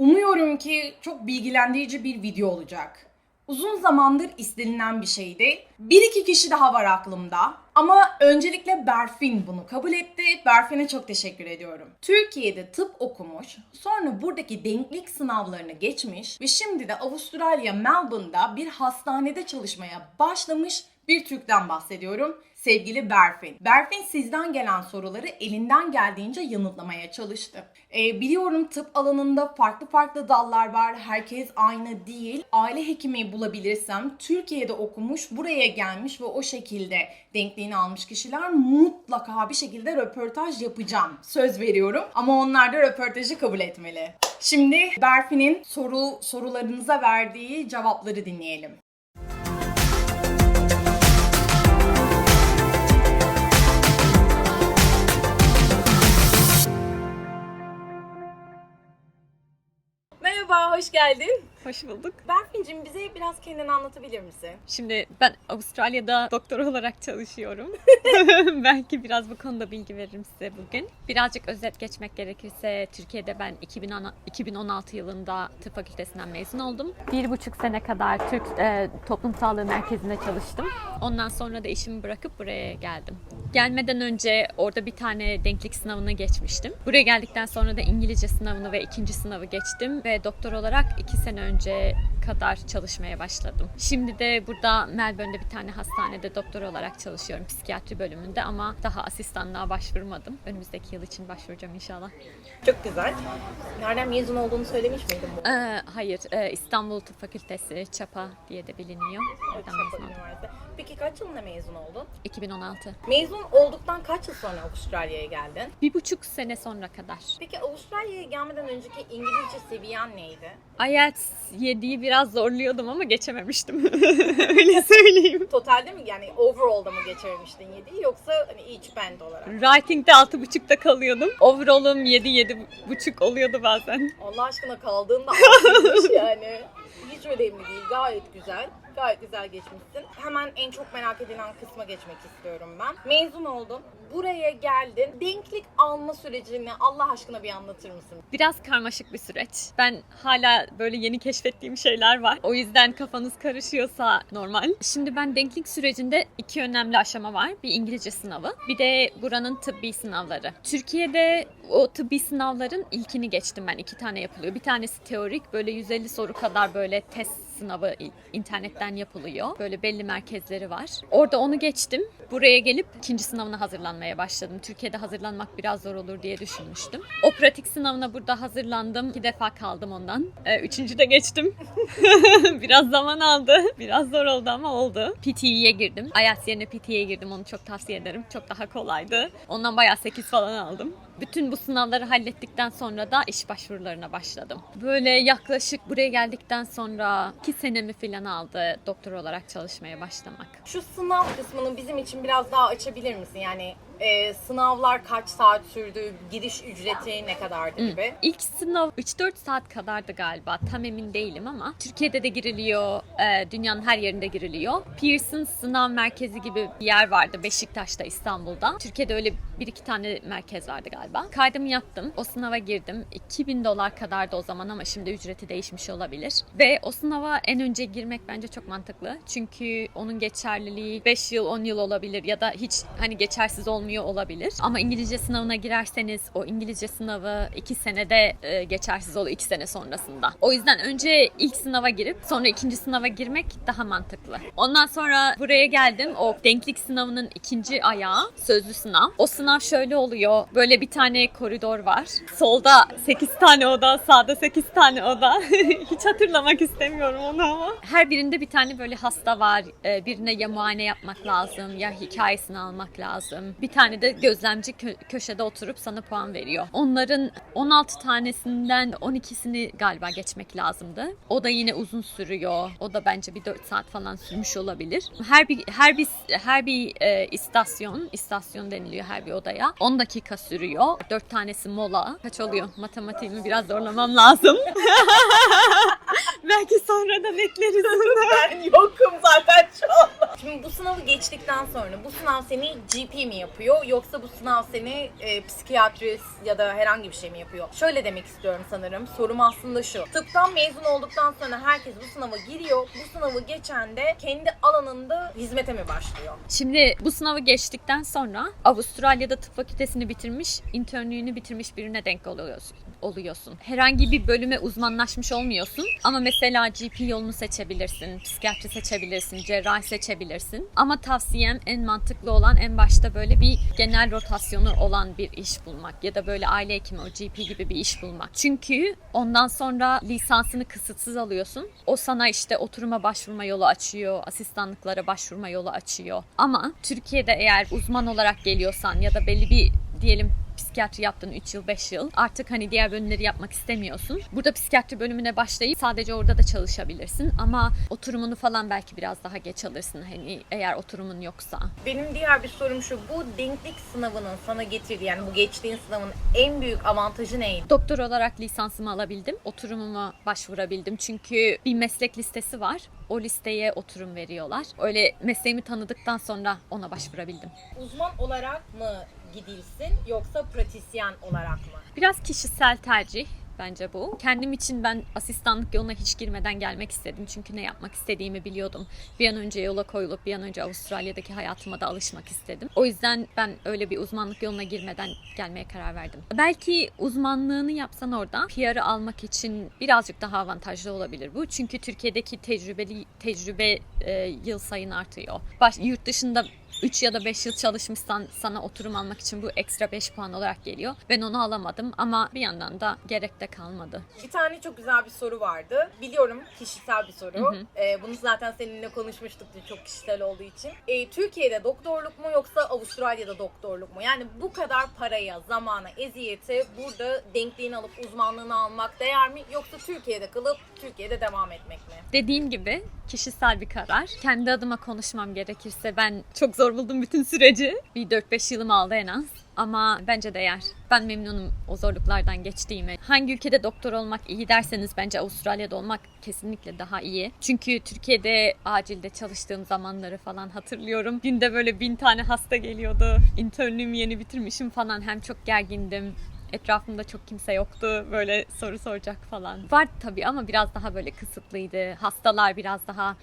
Umuyorum ki çok bilgilendirici bir video olacak. Uzun zamandır istenilen bir şeydi. Bir iki kişi daha var aklımda. Ama öncelikle Berfin bunu kabul etti. Berfin'e çok teşekkür ediyorum. Türkiye'de tıp okumuş, sonra buradaki denklik sınavlarını geçmiş ve şimdi de Avustralya Melbourne'da bir hastanede çalışmaya başlamış bir Türk'ten bahsediyorum. Sevgili Berfin. Berfin sizden gelen soruları elinden geldiğince yanıtlamaya çalıştı. Ee, biliyorum tıp alanında farklı farklı dallar var. Herkes aynı değil. Aile hekimi bulabilirsem Türkiye'de okumuş, buraya gelmiş ve o şekilde denkliğini almış kişiler mutlaka bir şekilde röportaj yapacağım. Söz veriyorum. Ama onlar da röportajı kabul etmeli. Şimdi Berfin'in soru sorularınıza verdiği cevapları dinleyelim. Merhaba, hoş geldin. Hoş bulduk. Berfin'cim bize biraz kendini anlatabilir misin? Şimdi ben Avustralya'da doktor olarak çalışıyorum. Belki biraz bu konuda bilgi veririm size bugün. Birazcık özet geçmek gerekirse Türkiye'de ben 2010 2016 yılında tıp fakültesinden mezun oldum. Bir buçuk sene kadar Türk e, Toplum Sağlığı Merkezi'nde çalıştım. Ondan sonra da işimi bırakıp buraya geldim. Gelmeden önce orada bir tane denklik sınavına geçmiştim. Buraya geldikten sonra da İngilizce sınavını ve ikinci sınavı geçtim ve doktor olarak iki sene önce It. Kadar çalışmaya başladım. Şimdi de burada Melbourne'de bir tane hastanede doktor olarak çalışıyorum psikiyatri bölümünde ama daha asistanlığa başvurmadım. Önümüzdeki yıl için başvuracağım inşallah. Çok güzel. Nereden mezun olduğunu söylemiş miydin bu? Ee, hayır, e, İstanbul Tıp Fakültesi, ÇAPA diye de biliniyor. Oradan Çapa. Üniversitesi. Peki kaç yılında mezun oldun? 2016. Mezun olduktan kaç yıl sonra Avustralya'ya geldin? Bir buçuk sene sonra kadar. Peki Avustralya'ya gelmeden önceki İngilizce seviyen neydi? IELTS 7'yi biraz zorluyordum ama geçememiştim. Öyle söyleyeyim. Totalde mi yani overall'da mı geçirmiştin 7'yi yoksa hani each band olarak? Writing'de 6.5'ta kalıyordum. Overall'um 7 7.5 oluyordu bazen. Allah aşkına kaldığında yani. Hiç önemli değil. Gayet güzel. Gayet güzel geçmişsin. Hemen en çok merak edilen kısma geçmek istiyorum ben. Mezun oldun. Buraya geldin. Denklik alma sürecini Allah aşkına bir anlatır mısın? Biraz karmaşık bir süreç. Ben hala böyle yeni keşfettiğim şeyler var. O yüzden kafanız karışıyorsa normal. Şimdi ben denklik sürecinde iki önemli aşama var. Bir İngilizce sınavı, bir de buranın tıbbi sınavları. Türkiye'de o tıbbi sınavların ilkini geçtim ben. İki tane yapılıyor. Bir tanesi teorik, böyle 150 soru kadar böyle test sınavı internetten yapılıyor. Böyle belli merkezleri var. Orada onu geçtim. Buraya gelip ikinci sınavına hazırlanmaya başladım. Türkiye'de hazırlanmak biraz zor olur diye düşünmüştüm. O pratik sınavına burada hazırlandım. İki defa kaldım ondan. Ee, üçüncü de geçtim. biraz zaman aldı. Biraz zor oldu ama oldu. PTE'ye girdim. IELTS yerine PTE'ye girdim. Onu çok tavsiye ederim. Çok daha kolaydı. Ondan bayağı 8 falan aldım. Bütün bu sınavları hallettikten sonra da iş başvurularına başladım. Böyle yaklaşık buraya geldikten sonra 2 senemi falan aldı doktor olarak çalışmaya başlamak. Şu sınav kısmını bizim için biraz daha açabilir misin? Yani e, sınavlar kaç saat sürdü, giriş ücreti ne kadardı gibi. İlk sınav 3-4 saat kadardı galiba. Tam emin değilim ama Türkiye'de de giriliyor, e, dünyanın her yerinde giriliyor. Pearson sınav merkezi gibi bir yer vardı Beşiktaş'ta, İstanbul'da. Türkiye'de öyle bir iki tane merkez vardı galiba. Kaydımı yaptım. O sınava girdim. 2000 dolar kadardı o zaman ama şimdi ücreti değişmiş olabilir. Ve o sınava en önce girmek bence çok mantıklı. Çünkü onun geçerliliği 5 yıl, 10 yıl olabilir ya da hiç hani geçersiz olmuyor olabilir. Ama İngilizce sınavına girerseniz o İngilizce sınavı 2 senede e, geçersiz oluyor 2 sene sonrasında. O yüzden önce ilk sınava girip sonra ikinci sınava girmek daha mantıklı. Ondan sonra buraya geldim. O denklik sınavının ikinci ayağı sözlü sınav. O sınav şöyle oluyor. Böyle bir tane koridor var. Solda 8 tane oda, sağda 8 tane oda. Hiç hatırlamak istemiyorum onu ama. Her birinde bir tane böyle hasta var. Ee, Birine ya muayene yapmak lazım ya hikayesini almak lazım. Bir tane de gözlemci kö- köşede oturup sana puan veriyor. Onların 16 tanesinden 12'sini galiba geçmek lazımdı. O da yine uzun sürüyor. O da bence bir 4 saat falan sürmüş olabilir. Her bir her bir her bir e, istasyon, istasyon deniliyor her bir odaya. 10 dakika sürüyor. 4 tanesi mola. Kaç oluyor? Matematiğimi biraz zorlamam lazım. Belki sonradan ekleriz bunu. Ben yokum zaten şu anda. Şimdi bu sınavı geçtikten sonra bu sınav seni GP mi yapıyor yoksa bu sınav seni e, psikiyatrist ya da herhangi bir şey mi yapıyor? Şöyle demek istiyorum sanırım. Sorum aslında şu. Tıptan mezun olduktan sonra herkes bu sınava giriyor. Bu sınavı geçen de kendi alanında hizmete mi başlıyor? Şimdi bu sınavı geçtikten sonra Avustralya'da tıp fakültesini bitirmiş, internlüğünü bitirmiş birine denk oluyorsun. Oluyorsun. Herhangi bir bölüme uzmanlaşmış olmuyorsun ama mesela GP yolunu seçebilirsin, psikiyatri seçebilirsin, cerrahi seçebilirsin. Ama tavsiyem en mantıklı olan en başta böyle bir genel rotasyonu olan bir iş bulmak ya da böyle aile hekimi o GP gibi bir iş bulmak. Çünkü ondan sonra lisansını kısıtsız alıyorsun. O sana işte oturuma başvurma yolu açıyor, asistanlıklara başvurma yolu açıyor. Ama Türkiye'de eğer uzman olarak geliyorsan ya da belli bir diyelim psikiyatri yaptın 3 yıl 5 yıl artık hani diğer bölümleri yapmak istemiyorsun. Burada psikiyatri bölümüne başlayıp sadece orada da çalışabilirsin ama oturumunu falan belki biraz daha geç alırsın hani eğer oturumun yoksa. Benim diğer bir sorum şu. Bu denklik sınavının sana getirdiği yani bu geçtiğin sınavın en büyük avantajı neydi? Doktor olarak lisansımı alabildim. Oturumuma başvurabildim. Çünkü bir meslek listesi var. O listeye oturum veriyorlar. Öyle mesleğimi tanıdıktan sonra ona başvurabildim. Uzman olarak mı gidilsin yoksa pratisyen olarak mı? Biraz kişisel tercih bence bu. Kendim için ben asistanlık yoluna hiç girmeden gelmek istedim. Çünkü ne yapmak istediğimi biliyordum. Bir an önce yola koyulup bir an önce Avustralya'daki hayatıma da alışmak istedim. O yüzden ben öyle bir uzmanlık yoluna girmeden gelmeye karar verdim. Belki uzmanlığını yapsan orada PR'ı almak için birazcık daha avantajlı olabilir bu. Çünkü Türkiye'deki tecrübeli tecrübe e, yıl sayın artıyor. Baş, yurt dışında 3 ya da 5 yıl çalışmışsan sana oturum almak için bu ekstra 5 puan olarak geliyor. Ben onu alamadım ama bir yandan da gerek de kalmadı. Bir tane çok güzel bir soru vardı. Biliyorum kişisel bir soru. Hı hı. Ee, bunu zaten seninle konuşmuştuk çok kişisel olduğu için. Ee, Türkiye'de doktorluk mu yoksa Avustralya'da doktorluk mu? Yani bu kadar paraya, zamana, eziyete burada denkliğini alıp uzmanlığını almak değer mi? Yoksa Türkiye'de kalıp Türkiye'de devam etmek mi? Dediğin gibi kişisel bir karar. Kendi adıma konuşmam gerekirse ben çok zor buldum bütün süreci. Bir 4-5 yılım aldı en az. Ama bence değer. Ben memnunum o zorluklardan geçtiğime. Hangi ülkede doktor olmak iyi derseniz bence Avustralya'da olmak kesinlikle daha iyi. Çünkü Türkiye'de acilde çalıştığım zamanları falan hatırlıyorum. Günde böyle bin tane hasta geliyordu. İnternlüğümü yeni bitirmişim falan. Hem çok gergindim. Etrafımda çok kimse yoktu böyle soru soracak falan. Var tabii ama biraz daha böyle kısıtlıydı. Hastalar biraz daha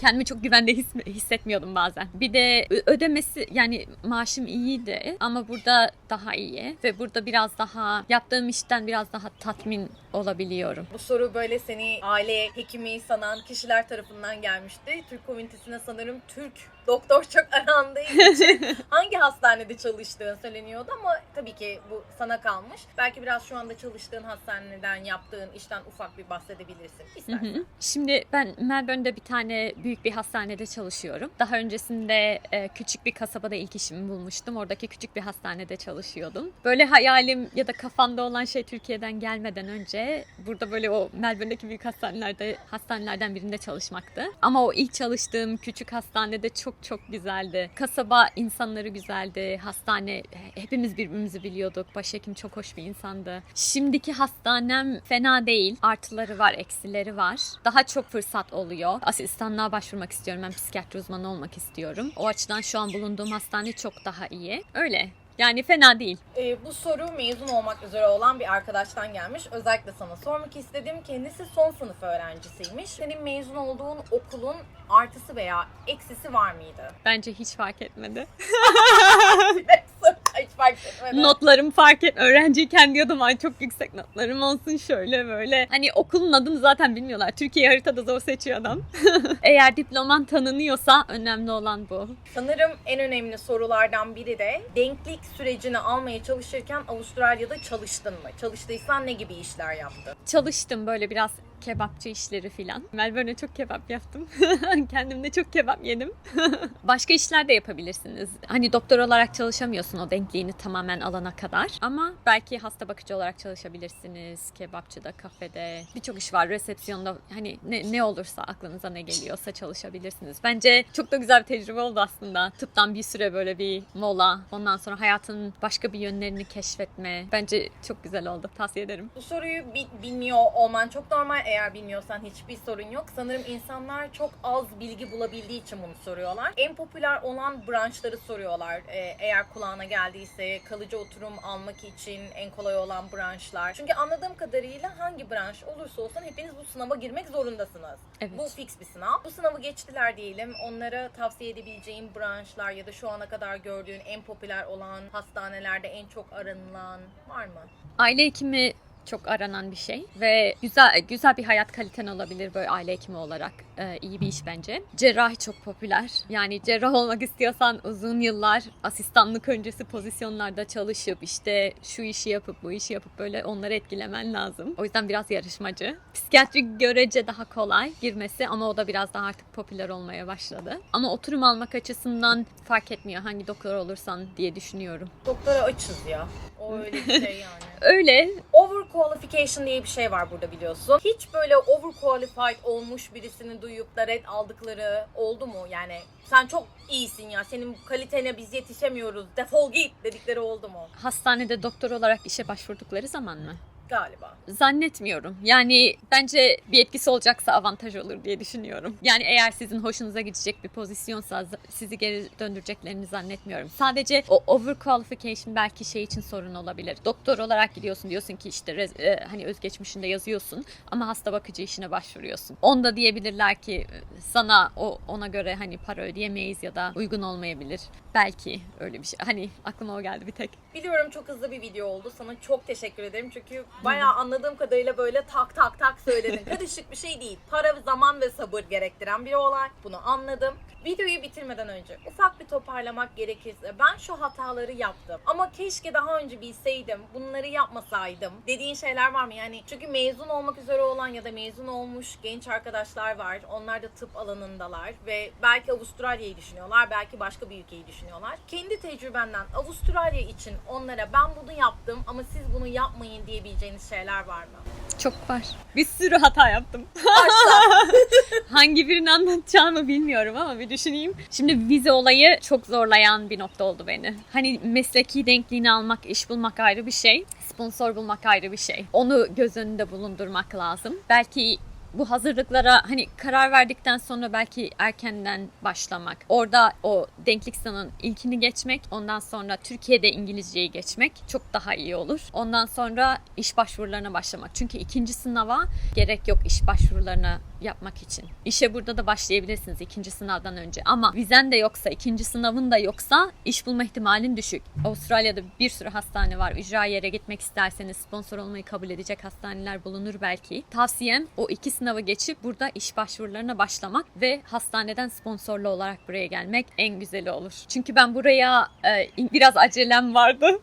kendimi çok güvende his- hissetmiyordum bazen. Bir de ödemesi yani maaşım iyiydi ama burada daha iyi ve burada biraz daha yaptığım işten biraz daha tatmin olabiliyorum. Bu soru böyle seni aile hekimi sanan kişiler tarafından gelmişti. Türk komünitesine sanırım Türk doktor çok arandığı için hangi hastanede çalıştığın söyleniyordu ama tabii ki bu sana kalmış. Belki biraz şu anda çalıştığın hastaneden yaptığın işten ufak bir bahsedebilirsin Hı istersen. hı. Şimdi ben Melbourne'de bir tane büyük bir hastanede çalışıyorum. Daha öncesinde e, küçük bir kasabada ilk işimi bulmuştum. Oradaki küçük bir hastanede çalışıyordum. Böyle hayalim ya da kafamda olan şey Türkiye'den gelmeden önce burada böyle o Melbourne'deki büyük hastanelerde hastanelerden birinde çalışmaktı. Ama o ilk çalıştığım küçük hastanede çok çok güzeldi. Kasaba insanları güzeldi. Hastane hepimiz birbirimizi biliyorduk. Başhekim çok hoş bir insandı. Şimdiki hastanem fena değil. Artıları var, eksileri var. Daha çok fırsat oluyor. Asistanlığa başvurmak istiyorum. Ben psikiyatri uzmanı olmak istiyorum. O açıdan şu an bulunduğum hastane çok daha iyi. Öyle. Yani fena değil. Ee, bu soru mezun olmak üzere olan bir arkadaştan gelmiş. Özellikle sana sormak istedim. Kendisi son sınıf öğrencisiymiş. Senin mezun olduğun okulun artısı veya eksisi var mıydı? Bence hiç fark etmedi. fark etmedi. Notlarım fark et. Öğrenciyken diyordum ay çok yüksek notlarım olsun şöyle böyle. Hani okulun adını zaten bilmiyorlar. Türkiye haritada zor seçiyor adam. Eğer diploman tanınıyorsa önemli olan bu. Sanırım en önemli sorulardan biri de denklik sürecini almaya çalışırken Avustralya'da çalıştın mı? Çalıştıysan ne gibi işler yaptın? Çalıştım böyle biraz kebapçı işleri filan. Melbourne'e çok kebap yaptım. Kendim de çok kebap yedim. Başka işler de yapabilirsiniz. Hani doktor olarak çalışamıyorsun o denkliği mesleğini tamamen alana kadar. Ama belki hasta bakıcı olarak çalışabilirsiniz. Kebapçıda, kafede. Birçok iş var. Resepsiyonda hani ne, ne olursa aklınıza ne geliyorsa çalışabilirsiniz. Bence çok da güzel bir tecrübe oldu aslında. Tıptan bir süre böyle bir mola. Ondan sonra hayatın başka bir yönlerini keşfetme. Bence çok güzel oldu. Tavsiye ederim. Bu soruyu bi- bilmiyor olman çok normal. Eğer bilmiyorsan hiçbir sorun yok. Sanırım insanlar çok az bilgi bulabildiği için bunu soruyorlar. En popüler olan branşları soruyorlar. Ee, eğer kulağına geldiyse kalıcı oturum almak için en kolay olan branşlar. Çünkü anladığım kadarıyla hangi branş olursa olsun hepiniz bu sınava girmek zorundasınız. Evet. Bu fix bir sınav. Bu sınavı geçtiler diyelim. Onlara tavsiye edebileceğim branşlar ya da şu ana kadar gördüğün en popüler olan hastanelerde en çok aranılan var mı? Aile hekimi çok aranan bir şey ve güzel güzel bir hayat kaliten olabilir böyle aile hekimi olarak Ee, iyi bir iş bence. Cerrahi çok popüler. Yani cerrah olmak istiyorsan uzun yıllar asistanlık öncesi pozisyonlarda çalışıp işte şu işi yapıp bu işi yapıp böyle onları etkilemen lazım. O yüzden biraz yarışmacı. Psikiyatri görece daha kolay girmesi ama o da biraz daha artık popüler olmaya başladı. Ama oturum almak açısından fark etmiyor hangi doktor olursan diye düşünüyorum. Doktora açız ya. O öyle bir şey yani. Öyle Overqualification diye bir şey var burada biliyorsun. Hiç böyle overqualified olmuş birisini duyup da red aldıkları oldu mu? Yani sen çok iyisin ya senin kalitene biz yetişemiyoruz defol git dedikleri oldu mu? hastanede doktor olarak işe başvurdukları zaman mı? Galiba. Zannetmiyorum. Yani bence bir etkisi olacaksa avantaj olur diye düşünüyorum. Yani eğer sizin hoşunuza gidecek bir pozisyonsa sizi geri döndüreceklerini zannetmiyorum. Sadece o overqualification belki şey için sorun olabilir. Doktor olarak gidiyorsun diyorsun ki işte rez- e, hani özgeçmişinde yazıyorsun ama hasta bakıcı işine başvuruyorsun. Onda diyebilirler ki e, sana o ona göre hani para ödeyemeyiz ya da uygun olmayabilir. Belki öyle bir şey. Hani aklıma o geldi bir tek. Biliyorum çok hızlı bir video oldu. Sana çok teşekkür ederim. Çünkü bayağı anladığım kadarıyla böyle tak tak tak söyledin. Karışık bir şey değil. Para, zaman ve sabır gerektiren bir olay. Bunu anladım. Videoyu bitirmeden önce ufak bir toparlamak gerekirse ben şu hataları yaptım. Ama keşke daha önce bilseydim. Bunları yapmasaydım. Dediğin şeyler var mı? Yani çünkü mezun olmak üzere olan ya da mezun olmuş genç arkadaşlar var. Onlar da tıp alanındalar ve belki Avustralya'yı düşünüyorlar. Belki başka bir ülkeyi düşünüyorlar. Kendi tecrübenden Avustralya için onlara ben bunu yaptım ama siz bunu yapmayın diyebileceğiniz şeyler var mı? Çok var. Bir sürü hata yaptım. Hangi birini anlatacağımı bilmiyorum ama bir düşüneyim. Şimdi vize olayı çok zorlayan bir nokta oldu beni. Hani mesleki denkliğini almak, iş bulmak ayrı bir şey. Sponsor bulmak ayrı bir şey. Onu göz önünde bulundurmak lazım. Belki bu hazırlıklara hani karar verdikten sonra belki erkenden başlamak. Orada o denklik sınavının ilkini geçmek. Ondan sonra Türkiye'de İngilizceyi geçmek çok daha iyi olur. Ondan sonra iş başvurularına başlamak. Çünkü ikinci sınava gerek yok iş başvurularına yapmak için. İşe burada da başlayabilirsiniz ikinci sınavdan önce. Ama vizen de yoksa, ikinci sınavın da yoksa iş bulma ihtimalin düşük. Avustralya'da bir sürü hastane var. Ücra yere gitmek isterseniz sponsor olmayı kabul edecek hastaneler bulunur belki. Tavsiyem o iki sınavı geçip burada iş başvurularına başlamak ve hastaneden sponsorlu olarak buraya gelmek en güzeli olur. Çünkü ben buraya e, biraz acelem vardı.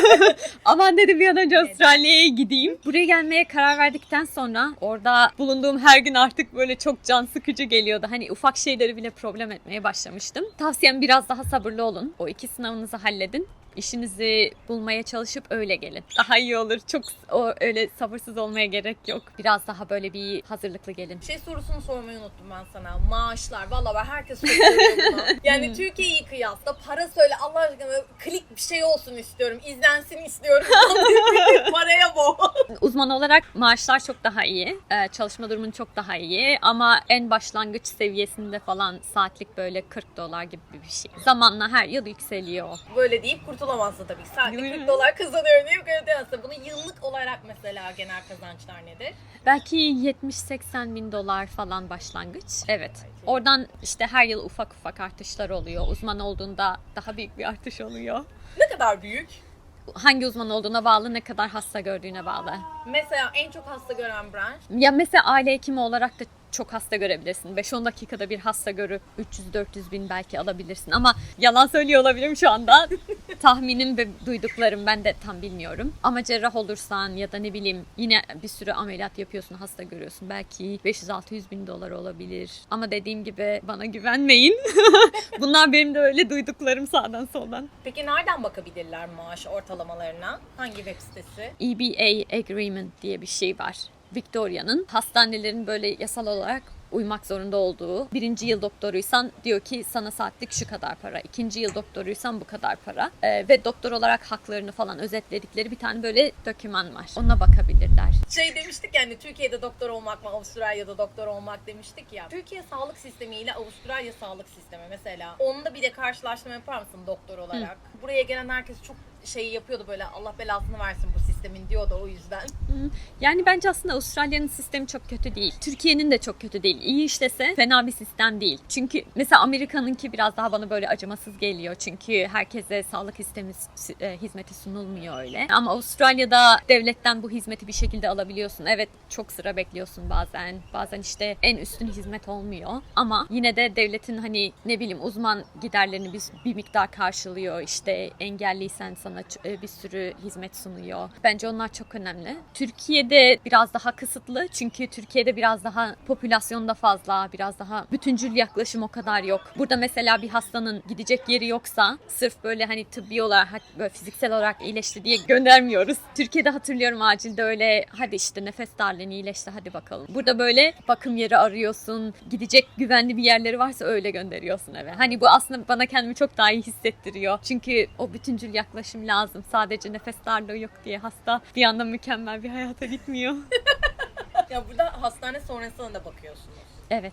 Aman dedim bir an önce Avustralya'ya gideyim. Buraya gelmeye karar verdikten sonra orada bulunduğum her gün artık böyle çok can sıkıcı geliyordu. Hani ufak şeyleri bile problem etmeye başlamıştım. Tavsiyem biraz daha sabırlı olun. O iki sınavınızı halledin. İşinizi bulmaya çalışıp öyle gelin. Daha iyi olur. Çok o öyle sabırsız olmaya gerek yok. Biraz daha böyle bir hazırlıklı gelin. Şey sorusunu sormayı unuttum ben sana. Maaşlar. Valla ben herkes soruyor bunu. Yani Türkiye'yi kıyasla para söyle Allah aşkına klik bir şey olsun istiyorum. izlensin istiyorum. Paraya bu. Uzman olarak maaşlar çok daha iyi. Ee, çalışma durumun çok daha iyi. Ama en başlangıç seviyesinde falan saatlik böyle 40 dolar gibi bir şey. Zamanla her yıl yükseliyor. Böyle deyip kurtulamazsın tabii. mi? 40 dolar kazanıyorum deyip kurtulamazsın. Bunun yıllık olarak mesela genel kazançlar nedir? Belki 70-80 bin dolar falan başlangıç. Evet. Oradan işte her yıl ufak ufak artışlar oluyor. Uzman olduğunda daha büyük bir artış oluyor. Ne kadar büyük? Hangi uzman olduğuna bağlı, ne kadar hasta gördüğüne bağlı. Mesela en çok hasta gören branş. Ya mesela aile hekimi olarak da çok hasta görebilirsin. 5-10 dakikada bir hasta görüp 300-400 bin belki alabilirsin. Ama yalan söylüyor olabilirim şu anda. Tahminim ve duyduklarım ben de tam bilmiyorum. Ama cerrah olursan ya da ne bileyim yine bir sürü ameliyat yapıyorsun, hasta görüyorsun. Belki 500-600 bin dolar olabilir. Ama dediğim gibi bana güvenmeyin. Bunlar benim de öyle duyduklarım sağdan soldan. Peki nereden bakabilirler maaş ortalamalarına? Hangi web sitesi? EBA Agreement diye bir şey var. Victoria'nın hastanelerin böyle yasal olarak uymak zorunda olduğu. Birinci yıl doktoruysan diyor ki sana saatlik şu kadar para. İkinci yıl doktoruysan bu kadar para. Ee, ve doktor olarak haklarını falan özetledikleri bir tane böyle doküman var. Ona bakabilirler. Şey demiştik yani Türkiye'de doktor olmak mı Avustralya'da doktor olmak demiştik ya. Türkiye sağlık sistemi ile Avustralya sağlık sistemi mesela. Onda bir de karşılaştırma yapar mısın doktor olarak? Buraya gelen herkes çok şey yapıyordu böyle Allah belasını versin bu sistemin diyordu o yüzden. Yani bence aslında Avustralya'nın sistemi çok kötü değil. Türkiye'nin de çok kötü değil. İyi işlese fena bir sistem değil. Çünkü mesela Amerika'nınki biraz daha bana böyle acımasız geliyor. Çünkü herkese sağlık sistemi e, hizmeti sunulmuyor öyle. Ama Avustralya'da devletten bu hizmeti bir şekilde alabiliyorsun. Evet çok sıra bekliyorsun bazen. Bazen işte en üstün hizmet olmuyor. Ama yine de devletin hani ne bileyim uzman giderlerini bir, bir miktar karşılıyor. İşte engelliysen sana ç- e, bir sürü hizmet sunuyor. Bence onlar çok önemli. Türkiye'de biraz daha kısıtlı. Çünkü Türkiye'de biraz daha popülasyonda fazla, biraz daha bütüncül yaklaşım o kadar yok. Burada mesela bir hastanın gidecek yeri yoksa sırf böyle hani tıbbi olarak, böyle fiziksel olarak iyileşti diye göndermiyoruz. Türkiye'de hatırlıyorum acilde öyle hadi işte nefes darlığını iyileşti hadi bakalım. Burada böyle bakım yeri arıyorsun. Gidecek güvenli bir yerleri varsa öyle gönderiyorsun eve. Hani bu aslında bana kendimi çok daha iyi hissettiriyor. Çünkü o bütüncül yaklaşım lazım. Sadece nefes darlığı yok diye hasta bir anda mükemmel bir hayata gitmiyor. Ya burada hastane sonrasına da bakıyorsunuz. evet.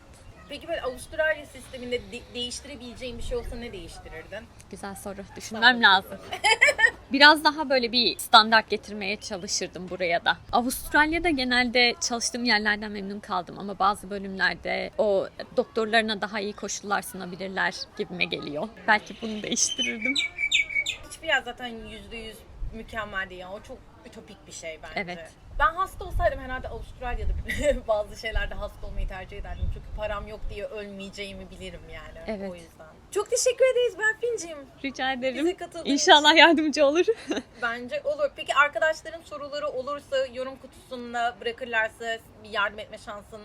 Peki böyle Avustralya sisteminde de- değiştirebileceğin bir şey olsa ne değiştirirdin? Güzel soru. Düşünmem lazım. Biraz daha böyle bir standart getirmeye çalışırdım buraya da. Avustralya'da genelde çalıştığım yerlerden memnun kaldım ama bazı bölümlerde o doktorlarına daha iyi koşullar sunabilirler gibime geliyor. Belki bunu değiştirirdim. Hiçbir yer zaten yüzde yüz mükemmel değil. Yani o çok ütopik bir şey bence. Evet. Ben hasta olsaydım herhalde Avustralya'da bazı şeylerde hasta olmayı tercih ederdim. Çünkü param yok diye ölmeyeceğimi bilirim yani. Evet. O yüzden. Çok teşekkür ederiz Berfin'cim. Rica ederim. Bize katıldığın İnşallah yardımcı olur. Bence olur. Peki arkadaşların soruları olursa yorum kutusuna bırakırlarsa bir yardım etme şansın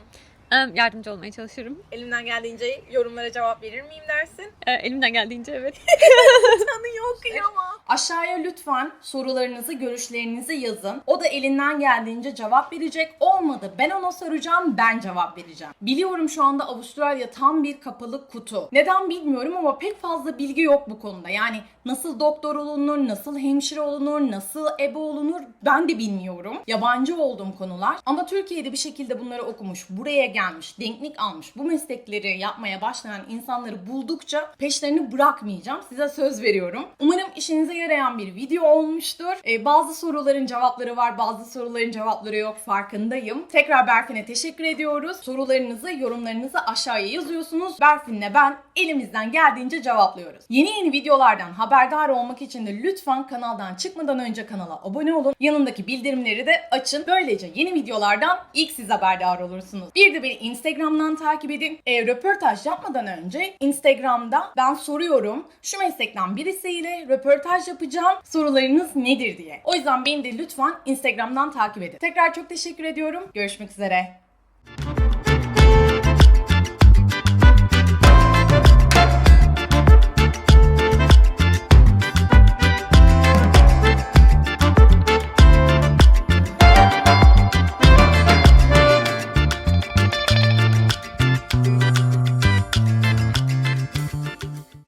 yardımcı olmaya çalışırım. elimden geldiğince yorumlara cevap verir miyim dersin? Ee, Elimden geldiğince evet. Tanıyor kıyamam. Aşağıya lütfen sorularınızı, görüşlerinizi yazın. O da elinden geldiğince cevap verecek. Olmadı ben ona soracağım, ben cevap vereceğim. Biliyorum şu anda Avustralya tam bir kapalı kutu. Neden bilmiyorum ama pek fazla bilgi yok bu konuda. Yani nasıl doktor olunur, nasıl hemşire olunur, nasıl ebe olunur ben de bilmiyorum. Yabancı olduğum konular. Ama Türkiye'de bir şekilde bunları okumuş, buraya gelmiş, denklik almış, bu meslekleri yapmaya başlayan insanları buldukça peşlerini bırakmayacağım. Size söz veriyorum. Umarım işinize yarayan bir video olmuştur. Ee, bazı soruların cevapları var, bazı soruların cevapları yok farkındayım. Tekrar Berfin'e teşekkür ediyoruz. Sorularınızı, yorumlarınızı aşağıya yazıyorsunuz. Berfin'le ben elimizden geldiğince cevaplıyoruz. Yeni yeni videolardan haberdar olmak için de lütfen kanaldan çıkmadan önce kanala abone olun. Yanındaki bildirimleri de açın. Böylece yeni videolardan ilk siz haberdar olursunuz. Bir de beni Instagram'dan takip edin. E, röportaj yapmadan önce Instagram'da ben soruyorum. Şu meslekten birisiyle röportaj yapacağım. Sorularınız nedir diye. O yüzden beni de lütfen Instagram'dan takip edin. Tekrar çok teşekkür ediyorum. Görüşmek üzere.